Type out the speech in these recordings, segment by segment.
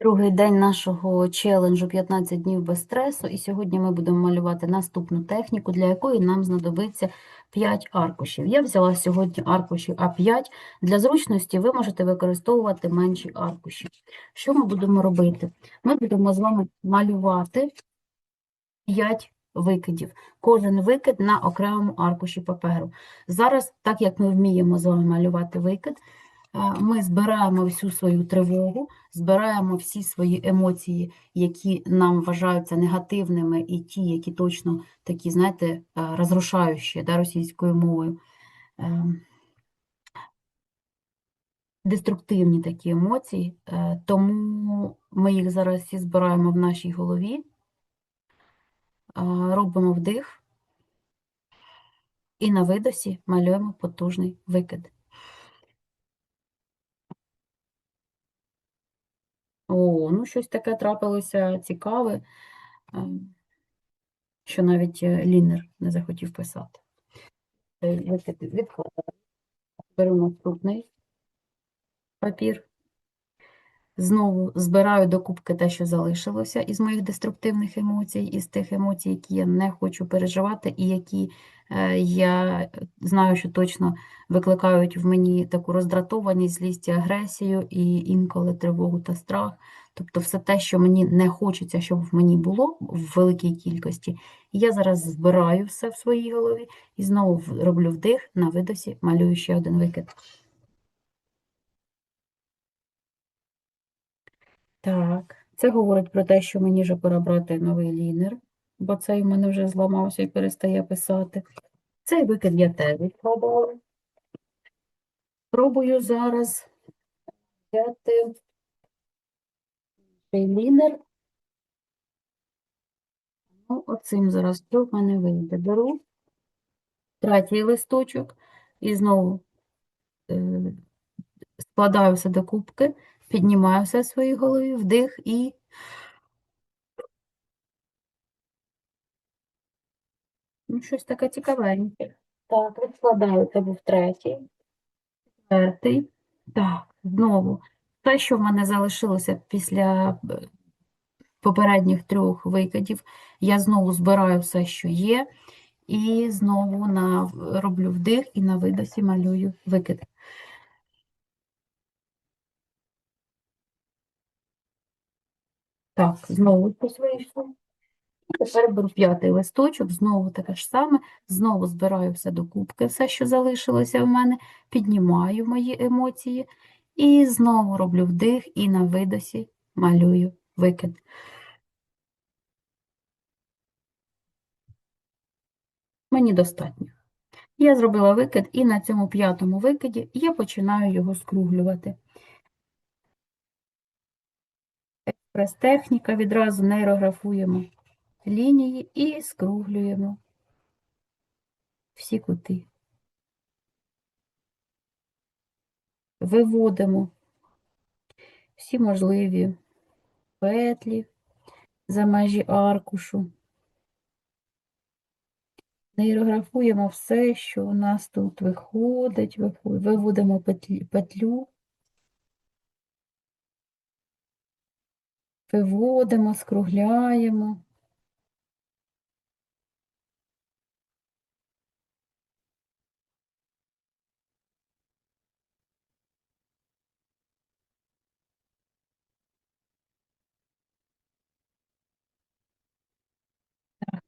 Другий день нашого челенджу 15 днів без стресу, і сьогодні ми будемо малювати наступну техніку, для якої нам знадобиться 5 аркушів. Я взяла сьогодні аркуші А5. Для зручності ви можете використовувати менші аркуші. Що ми будемо робити? Ми будемо з вами малювати 5 викидів. Кожен викид на окремому аркуші паперу. Зараз, так як ми вміємо з вами малювати викид, ми збираємо всю свою тривогу, збираємо всі свої емоції, які нам вважаються негативними, і ті, які точно такі, знаєте, е, розрушаючі да, російською мовою. Ем, Деструктивні такі емоції, Е, тому ми їх зараз всі збираємо в нашій голові, Е, робимо вдих і на видосі малюємо потужний викид. О, ну щось таке трапилося цікаве, е, що навіть е, Лінер не захотів писати. Відкладаю. Беру наступний папір. Знову збираю до кубки те, що залишилося із моїх деструктивних емоцій, із тих емоцій, які я не хочу переживати, і які е, я знаю, що точно викликають в мені таку роздратованість, злість і агресію, і інколи тривогу та страх. Тобто все те, що мені не хочеться, щоб в мені було в великій кількості. Я зараз збираю все в своїй голові і знову роблю вдих, на видосі малюю ще один викид. Так, це говорить про те, що мені вже пора брати новий лінер, бо цей у мене вже зламався і перестає писати. Цей викид я теж відкладала. Пробую зараз взяти лінер. Ну, оцим зараз що в мене вийде. Беру третій листочок і знову е, складаю все до кубки, піднімаю все в своїй голові, вдих і ну, щось таке цікавеньке. Так, відкладаю, це був третій. Четвертий. Так, знову. Те, що в мене залишилося після е, попередніх трьох викидів, я знову збираю все, що є, і знову на, роблю вдих і на видосі малюю викид. Так, знову щось вийшло. Тепер беру п'ятий листочок, знову таке ж саме, знову збираю все до кубки, все, що залишилося в мене, піднімаю мої емоції і знову роблю вдих і на видосі малюю викид. Мені достатньо. Я зробила викид, і на цьому п'ятому викиді я починаю його скруглювати. Експрес-техніка, відразу нейрографуємо лінії і скруглюємо всі кути. Виводимо всі можливі петлі за межі аркушу. Нейрографуємо все, що у нас тут виходить, виход- виводимо петлю, виводимо, скругляємо.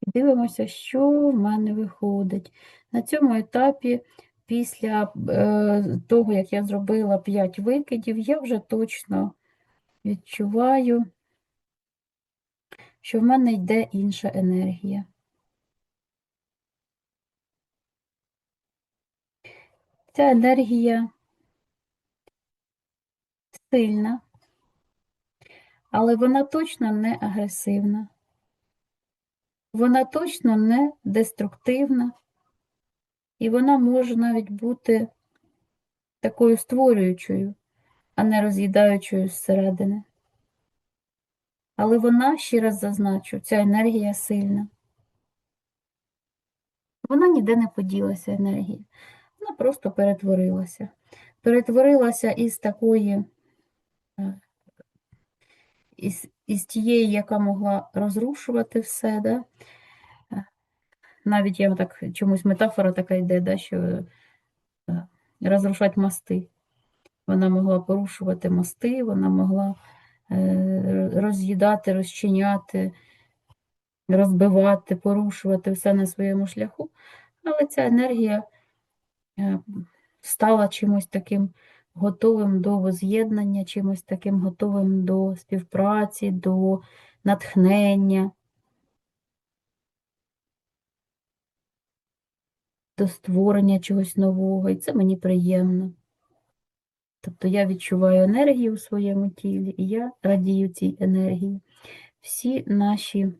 І Дивимося, що в мене виходить. На цьому етапі, після е, того, як я зробила 5 викидів, я вже точно відчуваю, що в мене йде інша енергія. Ця енергія сильна, але вона точно не агресивна. Вона точно не деструктивна, і вона може навіть бути такою створюючою, а не роз'їдаючою зсередини. Але вона, ще раз зазначу, ця енергія сильна. Вона ніде не поділася, енергія. Вона просто перетворилася. Перетворилася із такої е, із, із тієї, яка могла розрушувати все, да? Е, навіть я так чомусь метафора така йде, да, що е, розрушати мости. Вона могла порушувати мости, вона могла е, роз'їдати, розчиняти, розбивати, порушувати все на своєму шляху. Але ця енергія стала чимось таким готовим до воз'єднання, чимось таким готовим до співпраці, до натхнення, до створення чогось нового, і це мені приємно. Тобто я відчуваю енергію у своєму тілі, і я радію цій енергії. Всі наші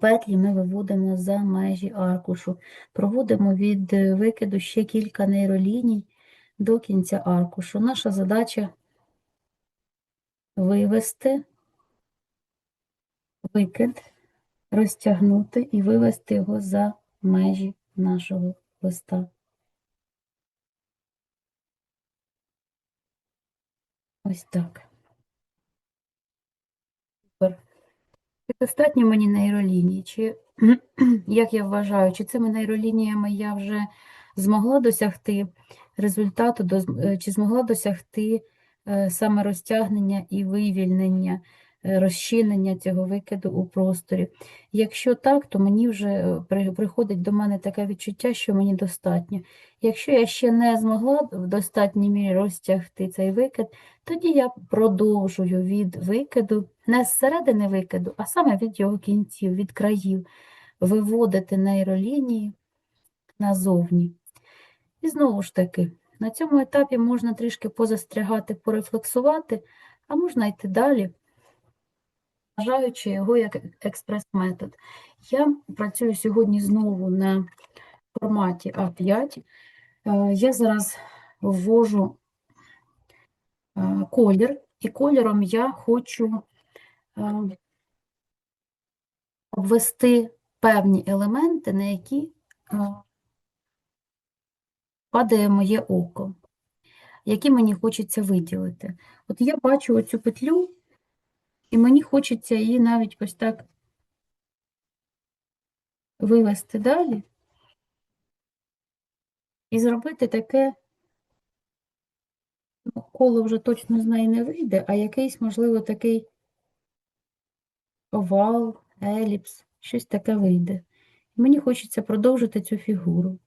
петлі ми виводимо за межі аркушу. Проводимо від е, викиду ще кілька нейроліній до кінця аркушу. Наша задача вивести викид, розтягнути і вивести його за межі нашого листа. Ось так. Чи достатньо мені нейроліній? Чи, як я вважаю, чи цими нейролініями я вже змогла досягти результату, е, чи змогла досягти е, саме розтягнення і вивільнення, е, розчинення цього викиду у просторі? Якщо так, то мені вже приходить до мене таке відчуття, що мені достатньо. Якщо я ще не змогла в достатній мірі розтягти цей викид, тоді я продовжую від викиду, не з середини викиду, а саме від його кінців, від країв, виводити нейролінії назовні. І знову ж таки, на цьому етапі можна трішки позастрягати, порефлексувати, а можна йти далі, вважаючи його як експрес-метод. Я працюю сьогодні знову на форматі А5. Е, Я зараз ввожу е, колір, і кольором я хочу е, обвести певні елементи, на які падає моє око, які мені хочеться виділити. От я бачу оцю петлю, і мені хочеться її навіть ось так вивести далі і зробити таке, ну, коло вже точно з неї не вийде, а якийсь, можливо, такий овал, еліпс, щось таке вийде. І Мені хочеться продовжити цю фігуру.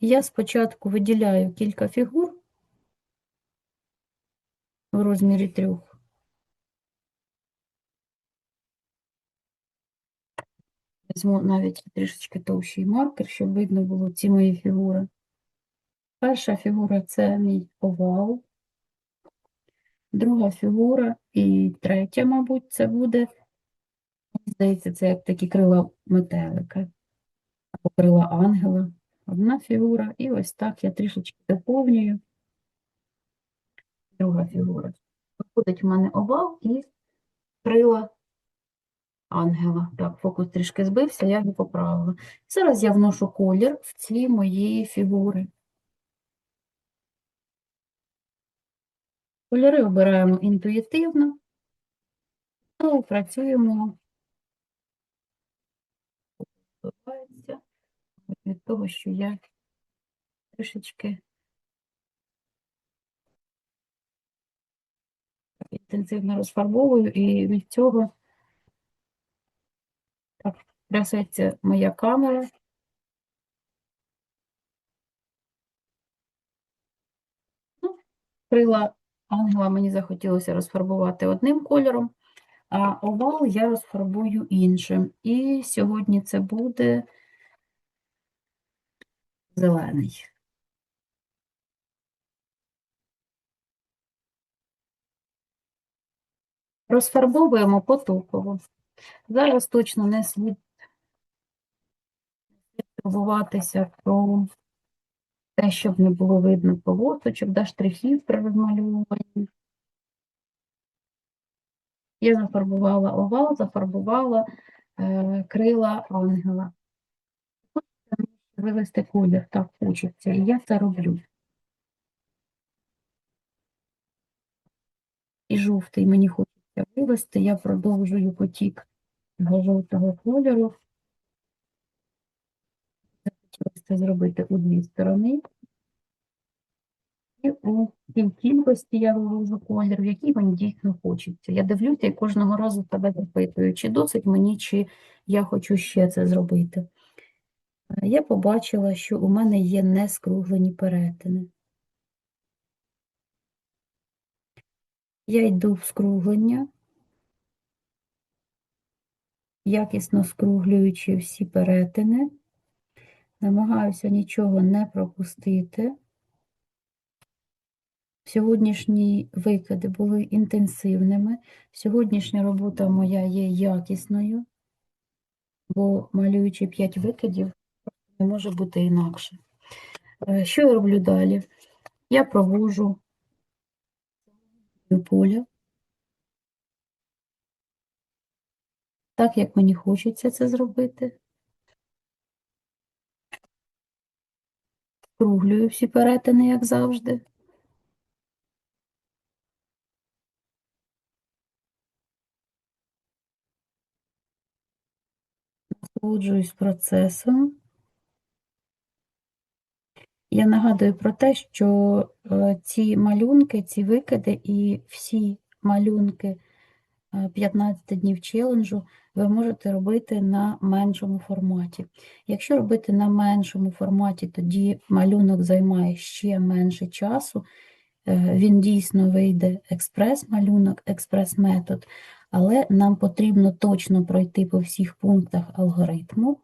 Я спочатку виділяю кілька фігур в розмірі трьох. Візьму навіть трішечки товщий маркер, щоб видно було ці мої фігури. Перша фігура це мій овал. Друга фігура і третя, мабуть, це буде, здається, це як такі крила метелика або крила ангела. Одна фігура, і ось так я трішечки доповнюю. Друга фігура. Виходить в мене овал і крила ангела. Так, фокус трішки збився, я його поправила. Зараз я вношу колір в ці мої фігури. Кольори обираємо інтуїтивно. Ну, працюємо. Від того, що я трішечки інтенсивно розфарбовую, і від цього так трясеться моя камера. Ну, крила ангела мені захотілося розфарбувати одним кольором, а овал я розфарбую іншим. І сьогодні це буде зелений. Розфарбовуємо потоково. Зараз точно не слід турбуватися про те, щоб не було видно полосочок, да, штрихів при розмальовуванні. Я зафарбувала овал, зафарбувала е, крила ангела. Вивести колір, так хочеться, і я це роблю. і жовтий мені хочеться вивести, я продовжую потік жовтого кольору. Захотілося це зробити у дві сторони. І у тій кількості я вивожу колір, який мені дійсно хочеться. Я дивлюся і кожного разу тебе запитую, чи досить мені, чи я хочу ще це зробити. Я побачила, що у мене є нескруглені перетини. Я йду в скруглення, якісно скруглюючи всі перетини, намагаюся нічого не пропустити. Сьогоднішні викиди були інтенсивними. Сьогоднішня робота моя є якісною, бо малюючи 5 викидів, не може бути інакше. Е, Що я роблю далі? Я провожу поля так, як мені хочеться це зробити. Скруглюю всі перетини, як завжди. Насолоджуюсь процесом. Я нагадую про те, що е, ці малюнки, ці викиди і всі малюнки е, 15 днів челенджу ви можете робити на меншому форматі. Якщо робити на меншому форматі, тоді малюнок займає ще менше часу. Е, Він дійсно вийде експрес-малюнок, експрес-метод, але нам потрібно точно пройти по всіх пунктах алгоритму.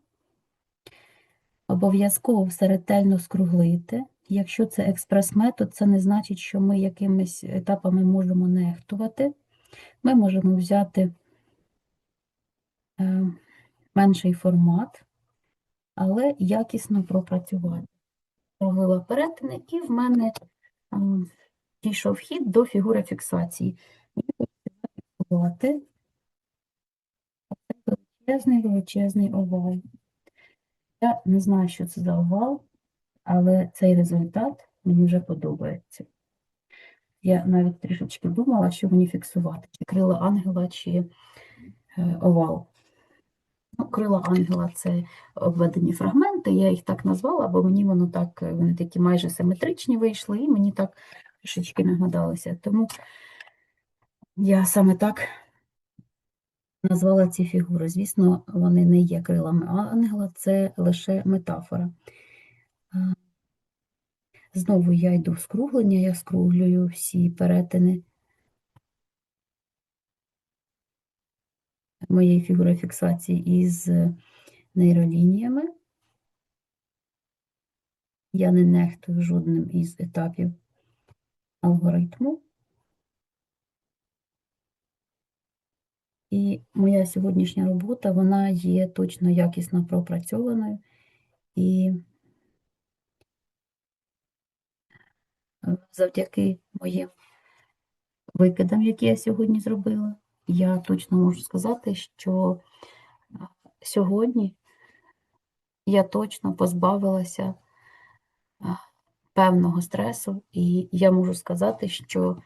Обов'язково все ретельно скруглити. Якщо це експрес-метод, це не значить, що ми якимись етапами можемо нехтувати. Ми можемо взяти е, менший формат, але якісно пропрацювати. Провела перетини, і в мене е, дійшов хід до фігури фіксації. Зафіксувати величезний величезний овал. Я не знаю, що це за овал, але цей результат мені вже подобається. Я навіть трішечки думала, що мені фіксувати, чи крила ангела, чи е, овал. Ну, крила ангела це обведені фрагменти, я їх так назвала, бо мені воно так, е, вони такі майже симетричні вийшли, і мені так трішечки нагадалося. Тому я саме так назвала ці фігури. Звісно, вони не є крилами ангела, це лише метафора. Знову я йду в скруглення, я скруглюю всі перетини моєї фігури фіксації із нейролініями. Я не нехтую жодним із етапів алгоритму. І моя сьогоднішня робота, вона є точно якісно пропрацьованою. І е, завдяки моїм викидам, які я сьогодні зробила, я точно можу сказати, що е, сьогодні я точно позбавилася е, певного стресу, і я можу сказати, що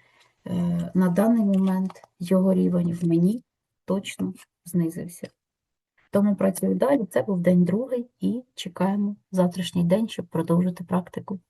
на даний момент його рівень в мені точно знизився. Тому працюю далі. Це був день другий і чекаємо завтрашній день, щоб продовжити практику.